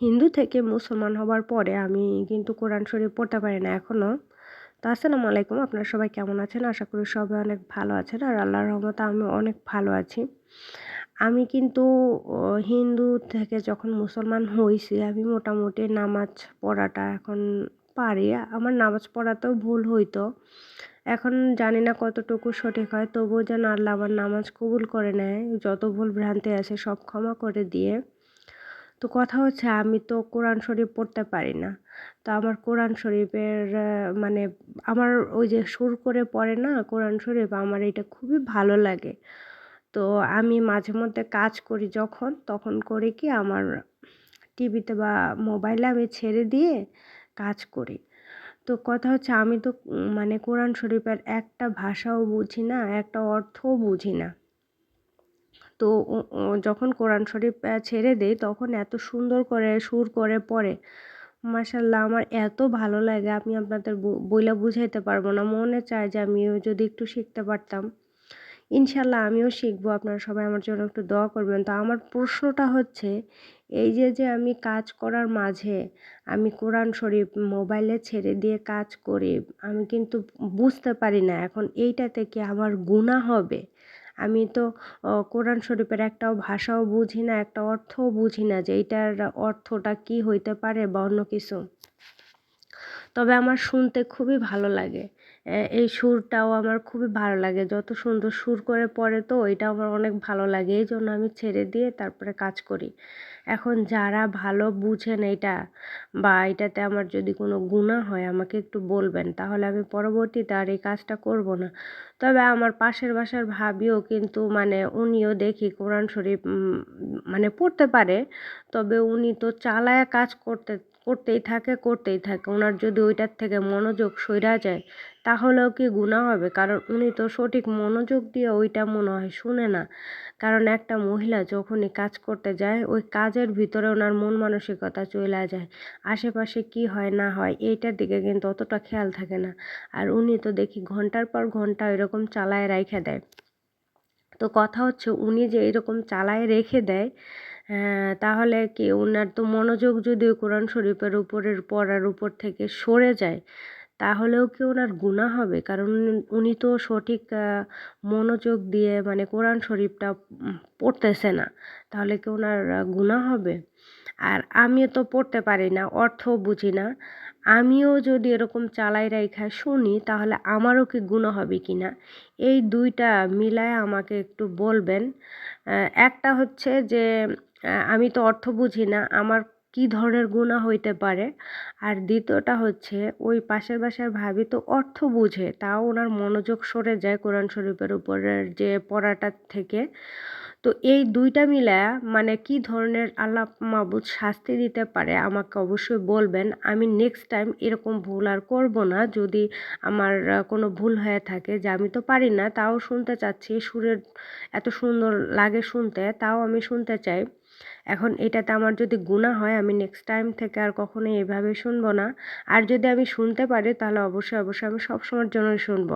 হিন্দু থেকে মুসলমান হবার পরে আমি কিন্তু কোরআন শরীফ পড়তে পারি না এখনও তো আসসালামু আলাইকুম, আপনারা সবাই কেমন আছেন? আশা করি সবাই অনেক ভালো আছেন আর আল্লাহর রহমতে আমি অনেক ভালো আছি। আমি কিন্তু হিন্দু থেকে যখন মুসলমান হয়েছি আমি মোটামুটি নামাজ পড়াটা এখন পারি। আমার নামাজ পড়াতেও ভুল হইতো। এখন জানি না কতটুকু সঠিক হয়, তবুও যেন আল্লাহ আমার নামাজ কবুল করে নেয়। যত ভুল ভ্রান্তি আছে সব ক্ষমা করে দিয়ে। তো কথা হচ্ছে আমি তো কোরআন শরীফ পড়তে পারি না। তো আমার কোরআন শরীফের মানে আমার ওই যে সুর করে পড়ে না কোরআন শরীফ, আমার এটা খুবই ভালো লাগে। তো আমি মাঝে মধ্যে কাজ করি যখন, তখন করে কি আমার টিভিতে বা মোবাইলে আমি ছেড়ে দিয়ে কাজ করি। তো কথা হচ্ছে আমি তো মানে কোরআন শরীফের একটা ভাষাও বুঝি না, একটা অর্থও বুঝি না। তো যখন কোরআন শরীফ ছেড়ে দেই তখন এত সুন্দর করে সুর করে পড়ে। মাশাল্লাহ, আমার এত ভালো লাগে। আমি আপনাদের বইলা বুঝাইতে পারব না। মনে চায় যে আমিও যদি একটু শিখতে পারতাম। ইনশাল্লাহ আমিও শিখব। আপনারা সবাই আমার জন্য একটু দোয়া করবেন। তো আমার প্রশ্নটা হচ্ছে, এই যে যে আমি কাজ করার মাঝে আমি কোরআন শরীফ মোবাইলে ছেড়ে দিয়ে কাজ করি, আমি কিন্তু বুঝতে পারি না। এখন এইটাতে কি আমার গুণা হবে? আমি তো কোরআন শরীফের একটাও ভাষাও বুঝি না, একটা অর্থও বুঝি না যে এইটার অর্থটা কী হইতে পারে বা অন্য কিছু। তবে আমার শুনতে খুবই ভালো লাগে। এই সুরটাও আমার খুবই ভালো লাগে। যত সুন্দর সুর করে পড়ে তো এটা আমার অনেক ভালো লাগে। এই জন্য আমি ছেড়ে দিয়ে তারপরে কাজ করি। এখন যারা ভালো বুঝেন এটা বা এটাতে আমার যদি কোনো গুণা হয় আমাকে একটু বলবেন, তাহলে আমি পরবর্তীতে আর এই কাজটা করব না। তবে আমার পাশের বাসার ভাবিও কিন্তু মানে উনিও দেখি কোরআন শরীফ মানে পড়তে পারে। তবে উনি তো চালায়া কাজ করতে করতেই থাকে করতেই থাকে। ওনার যদি ওইটার থেকে মনোযোগ সইরা যায়, তাহলেও কি গুণা হবে? কারণ উনি তো সঠিক মনোযোগ দিয়ে ওইটা মনে হয় শুনে না। কারণ একটা মহিলা যখনই কাজ করতে যায়, ওই কাজের ভিতরে ওনার মন মানসিকতা চলে যায়। আশেপাশে কি হয়, না হয়, এইটার দিকে কিন্তু অতটা খেয়াল থাকে না। আর উনি তো দেখি ঘণ্টার পর ঘণ্টা এরকম চালায় রেখে দেয়। তো কথা হচ্ছে, উনি যে এরকম চালায় রেখে দেয় তাহলে কি ওনার তো মনোযোগ যদি কোরআন শরীফের উপরের পড়ার উপর থেকে সরে যায়, তাহলেও কি ওনার গুণা হবে? কারণ উনি তো সঠিক মনোযোগ দিয়ে মানে কোরআন শরীফটা পড়তেছে না, তাহলে কি ওনার গুণা হবে? আর আমিও তো পড়তে পারি না, অর্থও বুঝি না। আমিও যদি এরকম চালাই রাইখা শুনি, তাহলে আমারও কি গুণ হবে কি না? এই দুইটা মিলায় আমাকে একটু বলবেন। একটা হচ্ছে যে আমি তো অর্থ বুঝি না, আমার কী ধরনের গুণা হইতে পারে? আর দ্বিতীয়টা হচ্ছে, ওই পাশের বাসার ভাবি তো অর্থ বুঝে, তাও ওনার মনোযোগ সরে যায় কোরআন শরীফের উপরের যে পড়াটার থেকে। তো এই দুইটা মিলা মানে কি ধরনের আল্লাহ মাবুদ শাস্তি দিতে পারে আমাকে অবশ্যই বলবেন। আমি নেক্সট টাইম এরকম ভুল আর করব না, যদি আমার কোনো ভুল হয়ে থাকে যে আমি তো পারি না, তাও শুনতে চাচ্ছি, সুরের এত সুন্দর লাগে শুনতে, তাও আমি শুনতে চাই। এখন এটাতে আমার যদি গুণা হয়, আমি নেক্সট টাইম থেকে আর কখনোই এভাবে শুনব না। আর যদি আমি শুনতে পারি, তাহলে অবশ্যই অবশ্যই আমি সবসময়ের জন্য শুনব।